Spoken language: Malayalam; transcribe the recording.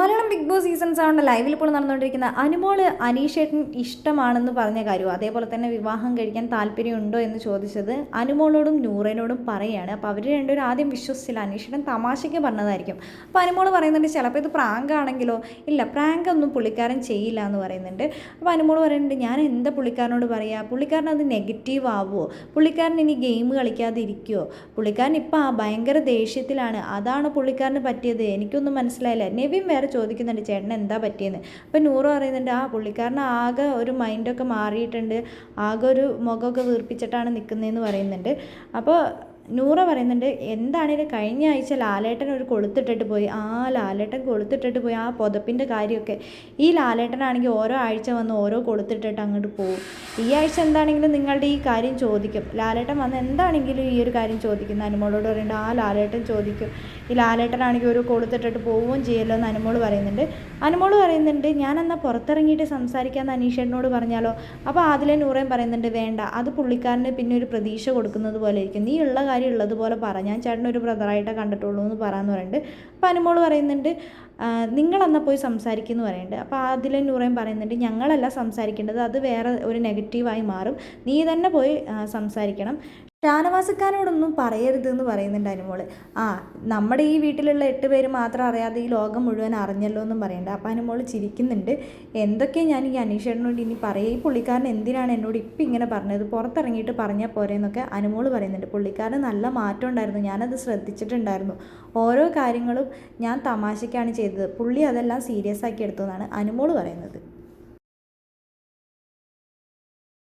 മലയാളം ബിഗ് ബോസ് സീസൺ സെവന്റെ ലൈവിൽ ഇപ്പോൾ നടന്നുകൊണ്ടിരിക്കുന്ന അനുമോൾ അനീഷേട്ടൻ ഇഷ്ടമാണെന്ന് പറഞ്ഞ കാര്യവും അതേപോലെ തന്നെ വിവാഹം കഴിക്കാൻ താല്പര്യമുണ്ടോ എന്ന് ചോദിച്ചത് അനുമോളോടും നൂറേനോടും പറയുകയാണ്. അപ്പോൾ അവർ രണ്ടുപേരും ആദ്യം വിശ്വസിച്ചില്ല. അനീഷേട്ടൻ തമാശയ്ക്ക് പറഞ്ഞതായിരിക്കും. അപ്പോൾ അനുമോൾ പറയുന്നുണ്ട് ചിലപ്പോൾ ഇത് പ്രാങ്ക് ആണെങ്കിലോ? ഇല്ല പ്രാങ്ക് ഒന്നും പുള്ളിക്കാരൻ ചെയ്യില്ല എന്ന് പറയുന്നുണ്ട്. അപ്പോൾ അനുമോൾ പറയുന്നുണ്ട് ഞാൻ എന്താ പുള്ളിക്കാരനോട് പറയുക പുള്ളിക്കാരൻ അത് നെഗറ്റീവ് ആവുമോ പുള്ളിക്കാരൻ ഇനി ഗെയിം കളിക്കാതെ ഇരിക്കുമോ പുള്ളിക്കാരൻ ഇപ്പോൾ ആ ഭയങ്കര ദേഷ്യത്തിലാണ്. അതാണ് പുള്ളിക്കാരന് പറ്റിയത്. എനിക്കൊന്നും മനസ്സിലായില്ല. നെവിൻ വേറെ ചോദിക്കുന്നുണ്ട് ചേട്ടൻ എന്താ പറ്റിയെന്ന്? അപ്പം നൂറ് പറയുന്നുണ്ട് ആ പുള്ളിക്കാരൻ ആകെ ഒരു മൈൻഡൊക്കെ മാറിയിട്ടുണ്ട് ആകെ ഒരു മുഖമൊക്കെ വീർപ്പിച്ചിട്ടാണ് നിൽക്കുന്നതെന്ന് പറയുന്നുണ്ട്. അപ്പോൾ നൂറ പറയുന്നുണ്ട് എന്താണേലും കഴിഞ്ഞ ആഴ്ച ലാലേട്ടൻ ഒരു കൊളുത്തിട്ടിട്ട് പോയി. ആ ലാലേട്ടൻ കൊളുത്തിട്ടിട്ട് പോയി. ആ പുതപ്പിന്റെ കാര്യമൊക്കെ. ഈ ലാലേട്ടനാണെങ്കിൽ ഓരോ ആഴ്ച വന്ന് ഓരോ കൊളുത്തിട്ടിട്ട് അങ്ങോട്ട് പോകും ഈ ആഴ്ച എന്താണെങ്കിലും നിങ്ങളുടെ ഈ കാര്യം ചോദിക്കും. ലാലേട്ടൻ വന്ന് എന്താണെങ്കിലും ഈ ഒരു കാര്യം ചോദിക്കുന്നു അനുമോളോട് പറയുന്നുണ്ട് ആ ലാലേട്ടൻ ചോദിക്കും. ഈ ലാലേട്ടനാണെങ്കിൽ ഒരു കൊളുത്തിട്ടിട്ട് പോവുകയും ചെയ്യല്ലോ എന്ന് അനുമോൾ പറയുന്നുണ്ട്. അനുമോൾ പറയുന്നുണ്ട് ഞാൻ എന്നാൽ പുറത്തിറങ്ങിയിട്ട് സംസാരിക്കാമെന്ന് അനീഷേട്ടനോട് പറഞ്ഞാലോ? അപ്പോൾ അതിലെ നൂറേം പറയുന്നുണ്ട് വേണ്ട. അത് പുള്ളിക്കാരന് പിന്നെ ഒരു പ്രതീക്ഷ കൊടുക്കുന്നത് പോലെ ഇരിക്കും നീ ഉള്ള കാര്യം ഉള്ളതുപോലെ പറ. ഞാൻ ചേട്ടനൊരു ബ്രദറായിട്ടേ കണ്ടിട്ടുള്ളൂ എന്ന് പറയാമെന്ന് പറയുന്നുണ്ട് അപ്പോൾ അനുമോൾ പറയുന്നുണ്ട് നിങ്ങളെന്നാൽ പോയി സംസാരിക്കുമെന്ന് പറയുന്നുണ്ട് അപ്പോൾ അതിൽ നൂറേം പറയുന്നുണ്ട് ഞങ്ങളല്ല സംസാരിക്കേണ്ടത് അത് വേറെ ഒരു നെഗറ്റീവായി മാറും. നീ തന്നെ പോയി സംസാരിക്കണം. ഷാനവാസക്കാരോടൊന്നും പറയരുത് എന്ന് പറയുന്നുണ്ട് അനുമോൾ ആ നമ്മുടെ ഈ വീട്ടിലുള്ള എട്ട് പേര് മാത്രം അറിയാതെ ഈ ലോകം മുഴുവൻ അറിഞ്ഞല്ലോ എന്നും പറയുന്നുണ്ട് അപ്പോൾ അനുമോൾ ചിരിക്കുന്നുണ്ട്. എന്തൊക്കെ ഞാൻ ഈ അനീഷേട്ടനോട് ഇനി പറയുക ഈ പുള്ളിക്കാരൻ എന്തിനാണ് എന്നോട് ഇപ്പം ഇങ്ങനെ പറഞ്ഞത്? പുറത്തിറങ്ങിയിട്ട് പറഞ്ഞാൽ പോരെ എന്നൊക്കെ അനുമോൾ പറയുന്നുണ്ട്. പുള്ളിക്കാരൻ നല്ല മാറ്റം ഉണ്ടായിരുന്നു. ഞാനത് ശ്രദ്ധിച്ചിട്ടുണ്ടായിരുന്നു. ഓരോ കാര്യങ്ങളും ഞാൻ തമാശയ്ക്കാണ് ചെയ്തത്. പുള്ളി അതെല്ലാം സീരിയസ് ആക്കി എടുത്തു എന്നാണ് അനുമോൾ പറയുന്നത്.